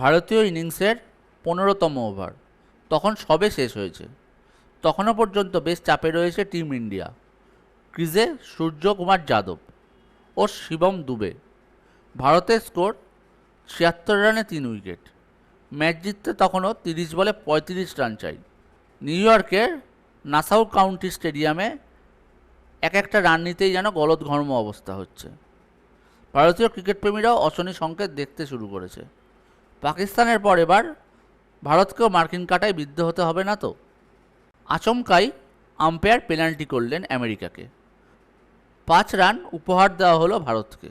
ভারতীয় ইনিংসের পনেরোতম ওভার। তখন সবে শেষ হয়েছে। তখনও পর্যন্ত বেশ চাপে রয়েছে টিম ইন্ডিয়া। ক্রিজে সূর্যকুমার যাদব ও শিবম দুবে। ভারতের স্কোর ছিয়াত্তর রানে তিন উইকেট। ম্যাচ জিততে তখনও তিরিশ বলে পঁয়ত্রিশ রান চাই। নিউ ইয়র্কের নাসাউ কাউন্টি স্টেডিয়ামে এক একটা রান নিতেই যেন গলদঘর্ম অবস্থা হচ্ছে। ভারতীয় ক্রিকেট প্রেমীরাও অশনি সংকেত দেখতে শুরু করেছে। পাকিস্তানের পর এবার ভারতকেও মার্কিন কাটায় বিদ্ধ হতে হবে না তো? আচমকাই আম্পায়ার পেনাল্টি করলেন আমেরিকাকে। পাঁচ রান উপহার দেওয়া হলো ভারতকে।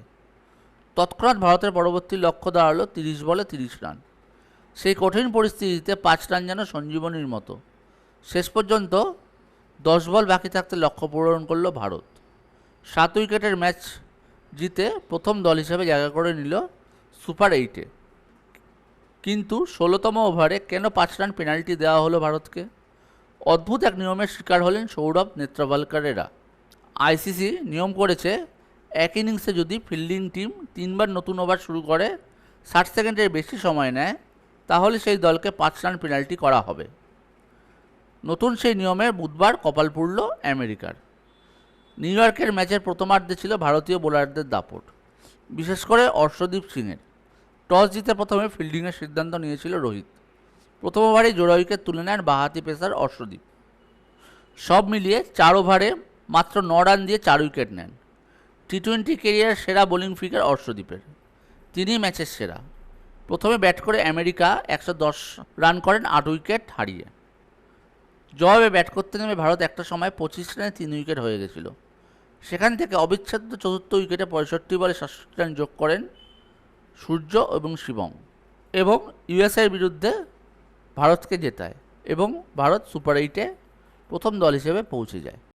তৎক্ষণাৎ ভারতের পরবর্তী লক্ষ্য দাঁড়াল তিরিশ বলে তিরিশ রান। সেই কঠিন পরিস্থিতিতে পাঁচ রান যেন সঞ্জীবনীর মতো। শেষ পর্যন্ত দশ বল বাকি থাকতে লক্ষ্য পূরণ করল ভারত। সাত উইকেটের ম্যাচ জিতে প্রথম দল হিসেবে জায়গা করে নিল সুপার এইটে। কিন্তু ষোলোতম ওভারে কেন পাঁচ রান পেনাল্টি দেওয়া হলো ভারতকে? অদ্ভুত এক নিয়মের শিকার হলেন সৌরভ নেত্রভালকারেরা আইসিসি নিয়ম করেছে, এক ইনিংসে যদি ফিল্ডিং টিম তিনবার নতুন ওভার শুরু করে, ষাট সেকেন্ডের বেশি সময় নেয়, তাহলে সেই দলকে পাঁচ রান পেনাল্টি করা হবে। নতুন সেই নিয়মে বুধবার কপাল পুড়ল আমেরিকার। নিউ ইয়র্কের ম্যাচের প্রথমার্ধে ছিল ভারতীয় বোলারদের দাপট। বিশেষ করে অর্শদীপ সিংয়ের। টস জিতে প্রথমে ফিল্ডিংয়ের সিদ্ধান্ত নিয়েছিল রোহিত। প্রথম জোড়া উইকেট তুলে নেন বাহাতি পেসার অর্শদীপ সব মিলিয়ে চার ওভারে মাত্র ন রান দিয়ে চার উইকেট নেন। টি টোয়েন্টি কেরিয়ার সেরা বোলিং ফিগার অর্শদীপের তিনি ম্যাচের সেরা। প্রথমে ব্যাট করে আমেরিকা একশো দশ রান করেন, আট উইকেট হারিয়ে। জবাবে ব্যাট করতে নেমে ভারত একটা সময় পঁচিশ রানে তিন উইকেট হয়ে গেছিল। সেখান থেকে অবিচ্ছেদ্য চতুর্থ উইকেটে পঁয়ষট্টি বলে সাতষট্টি রান যোগ করেন সূর্য এবং শিবং এবং ইউএসএর বিরুদ্ধে ভারতকে জেতায় এবং ভারত সুপার এইটে প্রথম দল হিসেবে পৌঁছে যায়।